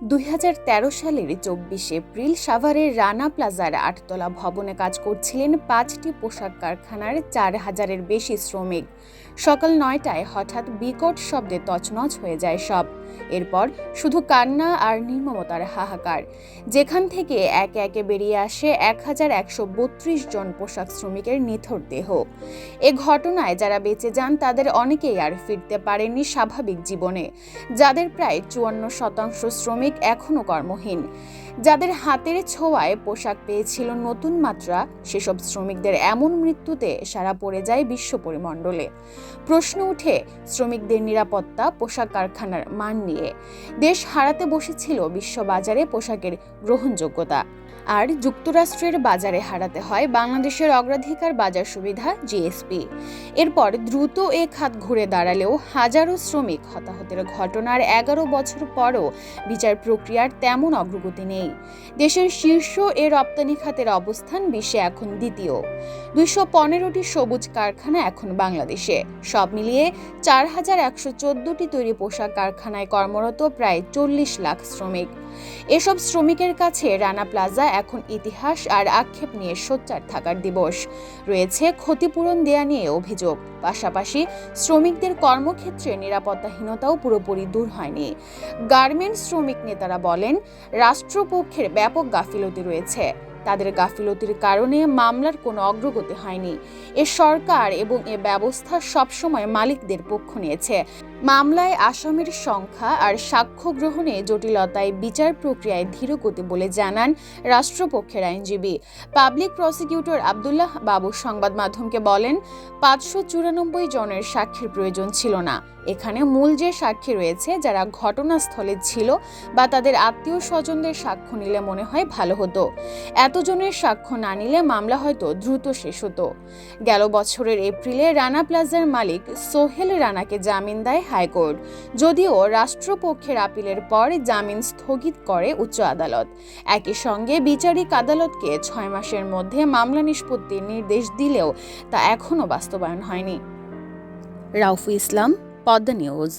দুই হাজার তেরো সালের চব্বিশ এপ্রিল সাভারের রানা প্লাজার আটতলা ভবনে কাজ করছিলেন পাঁচটি পোশাক কারখানার চার হাজারের বেশি শ্রমিক। সকাল নয়টায় হঠাৎ বিকট শব্দে তছনছ হয়ে যায় সব। এরপর শুধু কান্না আর নির্মমতার হাহাকার। যেখান থেকে একে একে বেরিয়ে আসে এক হাজার একশো বত্রিশ জন পোশাক শ্রমিকের নিথর দেহ। এ ঘটনায় যারা বেঁচে যান, তাদের অনেকেই আর ফিরতে পারেননি স্বাভাবিক জীবনে। যাদের প্রায় চুয়ান্ন শতাংশ শ্রমিক এখনও কর্মহীন। যাদের হাতের ছোঁয়ায় পোশাক পেয়েছিল নতুন মাত্রা, সেসব শ্রমিকদের এমন মৃত্যুতে সারা পড়ে যায় বিশ্ব পরিমণ্ডলে। প্রশ্ন উঠে, শ্রমিকদের নিরাপত্তা, পোশাক কারখানার মান নিয়ে। দেশ হারাতে বসেছিল বিশ্ববাজারে পোশাকের গ্রহণযোগ্যতা। আর যুক্তরাষ্ট্রের বাজারে হারাতে হয় বাংলাদেশের অগ্রাধিকার বাজার সুবিধা জিএসপি। এরপর দ্রুত এ খাত ঘুরে দাঁড়ালেও হাজারো শ্রমিক হতাহতের ঘটনার এগারো বছর পরও বিচার প্রক্রিয়ার তেমন অগ্রগতি নেই। দেশের শীর্ষ এ রপ্তানি খাতের অবস্থান বিশ্বে এখন দ্বিতীয়। দুইশো পনেরোটি সবুজ কারখানা এখন বাংলাদেশে। সব মিলিয়ে চার হাজার একশো চোদ্দটি তৈরি পোশাক কারখানায় কর্মরত প্রায় চল্লিশ লাখ শ্রমিক। এসব শ্রমিকের কাছে রানা প্লাজা এখন ইতিহাস আর আক্ষেপ নিয়ে সোচ্চার থাকার দিবস। রয়েছে ক্ষতিপূরণ দেয়া নিয়ে অভিযোগ। পাশাপাশি শ্রমিকদের কর্মক্ষেত্রে নিরাপত্তাহীনতাও পুরোপুরি দূর হয়নি। গার্মেন্টস শ্রমিক নেতারা বলেন, রাষ্ট্রপক্ষের ব্যাপক গাফিলতি রয়েছে। তাদের গাফিলতির কারণে মামলার কোনো অগ্রগতি হয়নি। এ সরকার এবং এ ব্যবস্থা সবসময় মালিকদের পক্ষ নিয়েছে। মামলায় আসামির সংখ্যা আর সাক্ষ্য গ্রহণে জটিলতায় বিচার প্রক্রিয়ায় ধীরগতি বলে জানান রাষ্ট্রপক্ষের আইনজীবী। পাবলিক প্রসিকিউটর আবদুল্লাহ বাবু সংবাদ মাধ্যমকে বলেন, পাঁচশো চুরানব্বই জনের সাক্ষীর প্রয়োজন ছিল না। এখানে মূল যে সাক্ষী রয়েছে, যারা ঘটনাস্থলে ছিল বা তাদের আত্মীয় স্বজনদের সাক্ষ্য নিলে মনে হয় ভালো হতো। এতজনের সাক্ষ্য না নিলে মামলা হয়তো দ্রুত শেষ হতো। গেল বছরের এপ্রিলে রানা প্লাজার মালিক সোহেল রানাকে জামিন দেয় হাইকোর্ট। যদিও রাষ্ট্রপক্ষের আপিলের পর জামিন স্থগিত করে উচ্চ আদালত। একই সঙ্গে বিচারিক আদালতকে ছয় মাসের মধ্যে মামলা নিষ্পত্তির নির্দেশ দিলেও তা এখনও বাস্তবায়ন হয়নি। রাউফু ইসলাম, পদ্মা নিউজ।